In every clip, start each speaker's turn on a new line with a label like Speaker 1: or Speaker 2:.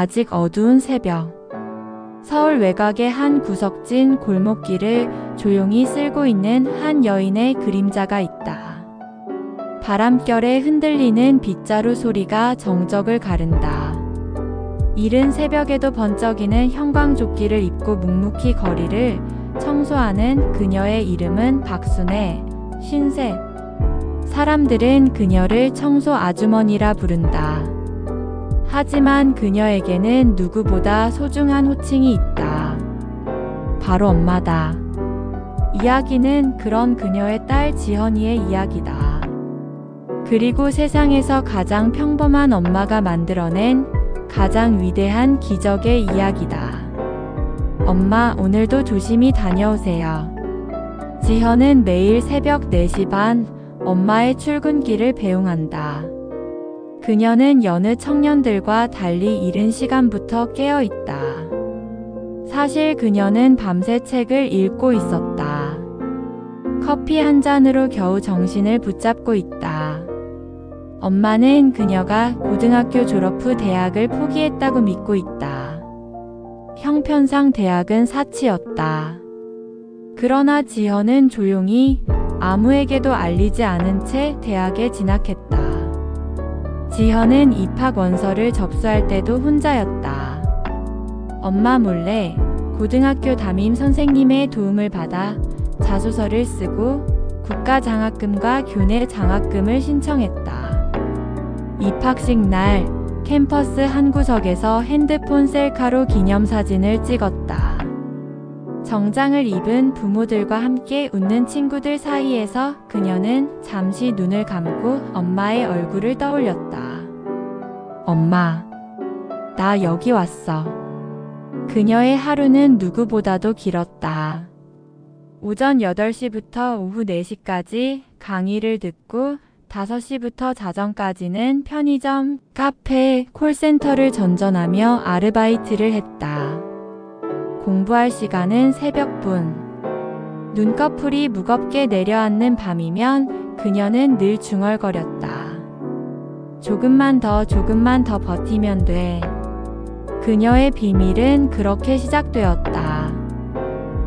Speaker 1: 아직 어두운 새벽. 서울 외곽의 한 구석진 골목길을 조용히 쓸고 있는 한 여인의 그림자가 있다. 바람결에 흔들리는 빗자루 소리가 정적을 가른다. 이른 새벽에도 번쩍이는 형광조끼를 입고 묵묵히 거리를 청소하는 그녀의 이름은 박순애, 신세. 사람들은 그녀를 청소 아주머니라 부른다. 하지만 그녀에게는 누구보다 소중한 호칭이 있다. 바로 엄마다. 이야기는 그런 그녀의 딸 지현이의 이야기다. 그리고 세상에서 가장 평범한 엄마가 만들어낸 가장 위대한 기적의 이야기다. 엄마, 오늘도 조심히 다녀오세요. 지현은 매일 새벽 4시 반 엄마의 출근길을 배웅한다. 그녀는 여느 청년들과 달리 이른 시간부터 깨어 있다. 사실 그녀는 밤새 책을 읽고 있었다. 커피 한 잔으로 겨우 정신을 붙잡고 있다. 엄마는 그녀가 고등학교 졸업 후 대학을 포기했다고 믿고 있다. 형편상 대학은 사치였다. 그러나 지현은 조용히 아무에게도 알리지 않은 채 대학에 진학했다. 지현은 입학 원서를 접수할 때도 혼자였다. 엄마 몰래 고등학교 담임 선생님의 도움을 받아 자소서를 쓰고 국가장학금과 교내 장학금을 신청했다. 입학식 날 캠퍼스 한 구석에서 핸드폰 셀카로 기념사진을 찍었다. 정장을 입은 부모들과 함께 웃는 친구들 사이에서 그녀는 잠시 눈을 감고 엄마의 얼굴을 떠올렸다. 엄마, 나 여기 왔어. 그녀의 하루는 누구보다도 길었다. 오전 8시부터 오후 4시까지 강의를 듣고 5시부터 자정까지는 편의점, 카페, 콜센터를 전전하며 아르바이트를 했다. 공부할 시간은 새벽분. 눈꺼풀이 무겁게 내려앉는 밤이면 그녀는 늘 중얼거렸다. 조금만 더, 조금만 더 버티면 돼. 그녀의 비밀은 그렇게 시작되었다.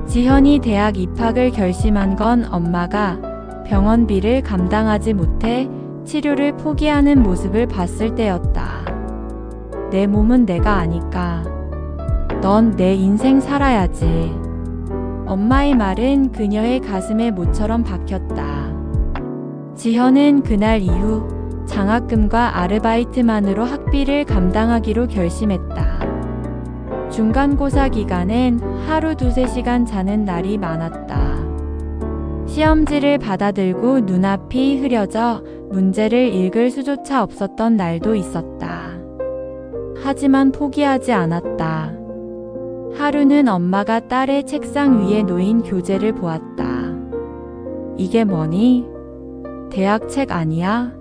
Speaker 1: 지현이 대학 입학을 결심한 건 엄마가 병원비를 감당하지 못해 치료를 포기하는 모습을 봤을 때였다. 내 몸은 내가 아니까. 넌 내 인생 살아야지. 엄마의 말은 그녀의 가슴에 모처럼 박혔다. 지현은 그날 이후 장학금과 아르바이트만으로 학비를 감당하기로 결심했다. 중간고사 기간엔 하루 두세 시간 자는 날이 많았다. 시험지를 받아들고 눈앞이 흐려져 문제를 읽을 수조차 없었던 날도 있었다. 하지만 포기하지 않았다. 하루는 엄마가 딸의 책상 위에 놓인 교재를 보았다. 이게 뭐니? 대학 책 아니야?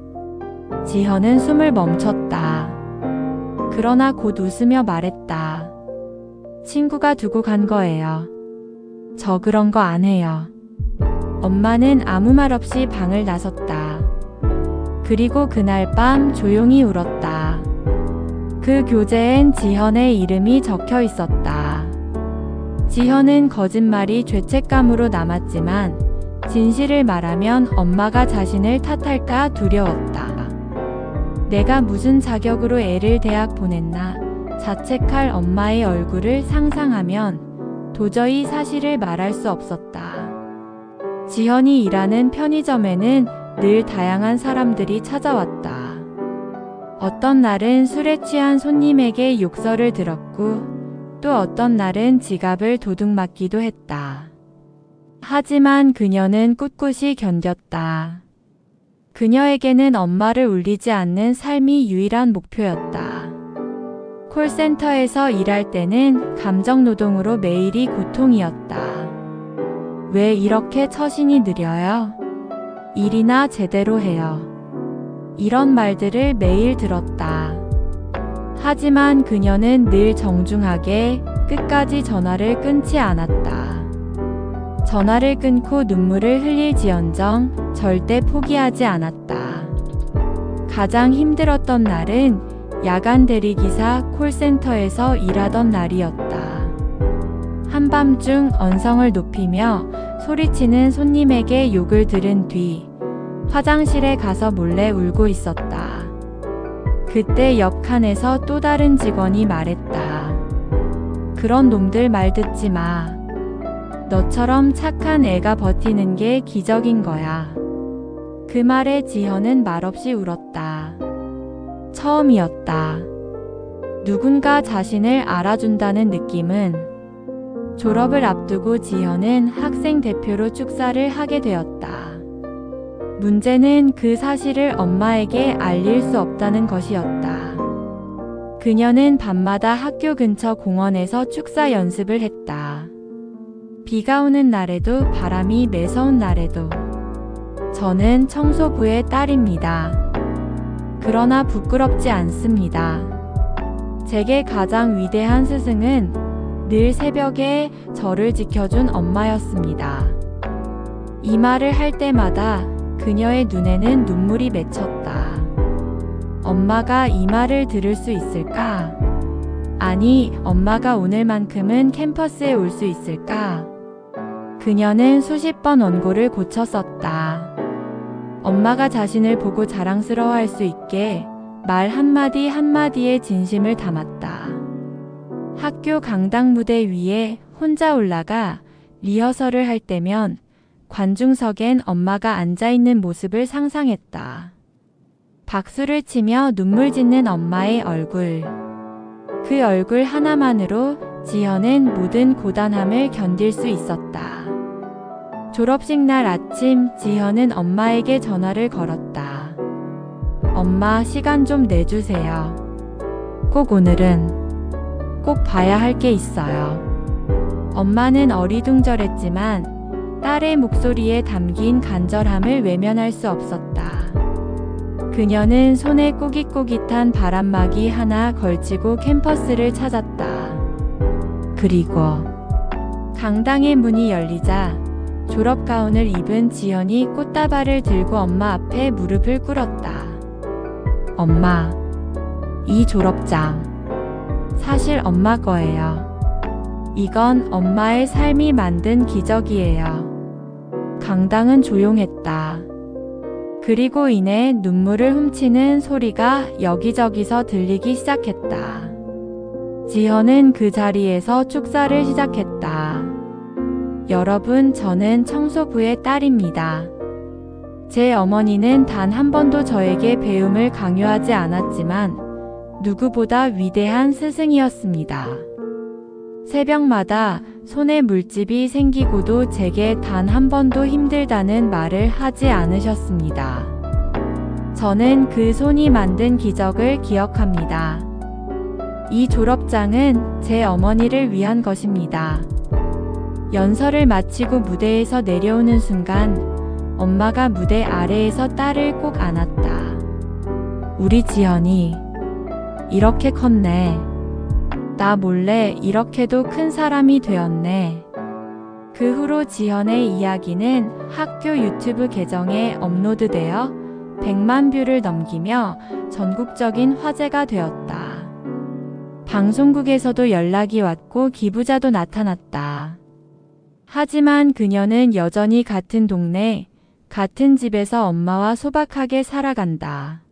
Speaker 1: 지현은 숨을 멈췄다. 그러나 곧 웃으며 말했다. 친구가 두고 간 거예요. 저 그런 거 안 해요. 엄마는 아무 말 없이 방을 나섰다. 그리고 그날 밤 조용히 울었다. 그 교재엔 지현의 이름이 적혀 있었다. 지현은 거짓말이 죄책감으로 남았지만 진실을 말하면 엄마가 자신을 탓할까 두려웠다. 내가 무슨 자격으로 애를 대학 보냈나 자책할 엄마의 얼굴을 상상하면 도저히 사실을 말할 수 없었다. 지현이 일하는 편의점에는 늘 다양한 사람들이 찾아왔다. 어떤 날은 술에 취한 손님에게 욕설을 들었고 또 어떤 날은 지갑을 도둑맞기도 했다. 하지만 그녀는 꿋꿋이 견뎠다. 그녀에게는 엄마를 울리지 않는 삶이 유일한 목표였다. 콜센터에서 일할 때는 감정노동으로 매일이 고통이었다. 왜 이렇게 처신이 느려요? 일이나 제대로 해요. 이런 말들을 매일 들었다. 하지만 그녀는 늘 정중하게 끝까지 전화를 끊지 않았다. 전화를 끊고 눈물을 흘릴지언정 절대 포기하지 않았다. 가장 힘들었던 날은 야간 대리기사 콜센터에서 일하던 날이었다. 한밤중 언성을 높이며 소리치는 손님에게 욕을 들은 뒤 화장실에 가서 몰래 울고 있었다. 그때 옆 칸에서 또 다른 직원이 말했다. 그런 놈들 말 듣지 마. 너처럼 착한 애가 버티는 게 기적인 거야. 그 말에 지현은 말없이 울었다. 처음이었다. 누군가 자신을 알아준다는 느낌은 졸업을 앞두고 지현은 학생 대표로 축사를 하게 되었다. 문제는 그 사실을 엄마에게 알릴 수 없다는 것이었다. 그녀는 밤마다 학교 근처 공원에서 축사 연습을 했다. 비가 오는 날에도 바람이 매서운 날에도 저는 청소부의 딸입니다. 그러나 부끄럽지 않습니다. 제게 가장 위대한 스승은 늘 새벽에 저를 지켜준 엄마였습니다. 이 말을 할 때마다 그녀의 눈에는 눈물이 맺혔다. 엄마가 이 말을 들을 수 있을까? 아니, 엄마가 오늘만큼은 캠퍼스에 올 수 있을까? 그녀는 수십 번 원고를 고쳐 썼다. 엄마가 자신을 보고 자랑스러워 할 수 있게 말 한마디 한마디에 진심을 담았다. 학교 강당 무대 위에 혼자 올라가 리허설을 할 때면 관중석엔 엄마가 앉아있는 모습을 상상했다. 박수를 치며 눈물 짓는 엄마의 얼굴. 그 얼굴 하나만으로 지현은 모든 고단함을 견딜 수 있었다. 졸업식 날 아침 지현은 엄마에게 전화를 걸었다. 엄마 시간 좀 내주세요. 꼭 오늘은 꼭 봐야 할 게 있어요. 엄마는 어리둥절했지만 딸의 목소리에 담긴 간절함을 외면할 수 없었다. 그녀는 손에 꾸깃꾸깃한 바람막이 하나 걸치고 캠퍼스를 찾았다. 그리고 강당의 문이 열리자 졸업 가운을 입은 지연이 꽃다발을 들고 엄마 앞에 무릎을 꿇었다. 엄마, 이 졸업장 사실 엄마 거예요. 이건 엄마의 삶이 만든 기적이에요. 강당은 조용했다. 그리고 이내 눈물을 훔치는 소리가 여기저기서 들리기 시작했다. 지현은 그 자리에서 축사를 시작했다. 여러분, 저는 청소부의 딸입니다. 제 어머니는 단 한 번도 저에게 배움을 강요하지 않았지만 누구보다 위대한 스승이었습니다. 새벽마다 손에 물집이 생기고도 제게 단 한 번도 힘들다는 말을 하지 않으셨습니다. 저는 그 손이 만든 기적을 기억합니다. 이 졸업장은 제 어머니를 위한 것입니다. 연설을 마치고 무대에서 내려오는 순간 엄마가 무대 아래에서 딸을 꼭 안았다. 우리 지연이 이렇게 컸네. 나 몰래 이렇게도 큰 사람이 되었네. 그 후로 지현의 이야기는 학교 유튜브 계정에 업로드되어 100만 뷰를 넘기며 전국적인 화제가 되었다. 방송국에서도 연락이 왔고 기부자도 나타났다. 하지만 그녀는 여전히 같은 동네, 같은 집에서 엄마와 소박하게 살아간다.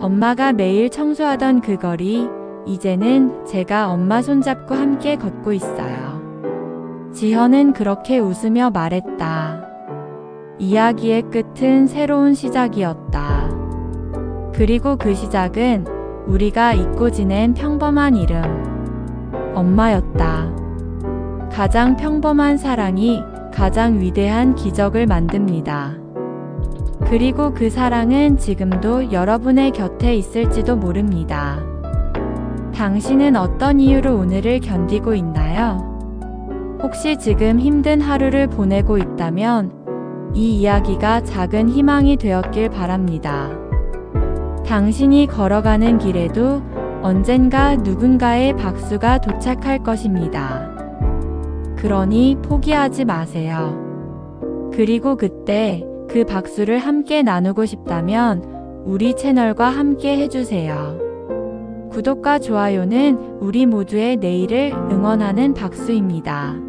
Speaker 1: 엄마가 매일 청소하던 그 거리, 이제는 제가 엄마 손잡고 함께 걷고 있어요. 지현은 그렇게 웃으며 말했다. 이야기의 끝은 새로운 시작이었다. 그리고 그 시작은 우리가 잊고 지낸 평범한 이름, 엄마였다. 가장 평범한 사랑이 가장 위대한 기적을 만듭니다. 그리고 그 사랑은 지금도 여러분의 곁에 있을지도 모릅니다. 당신은 어떤 이유로 오늘을 견디고 있나요? 혹시 지금 힘든 하루를 보내고 있다면 이 이야기가 작은 희망이 되었길 바랍니다. 당신이 걸어가는 길에도 언젠가 누군가의 박수가 도착할 것입니다. 그러니 포기하지 마세요. 그리고 그때 그 박수를 함께 나누고 싶다면 우리 채널과 함께 해주세요. 구독과 좋아요는 우리 모두의 내일을 응원하는 박수입니다.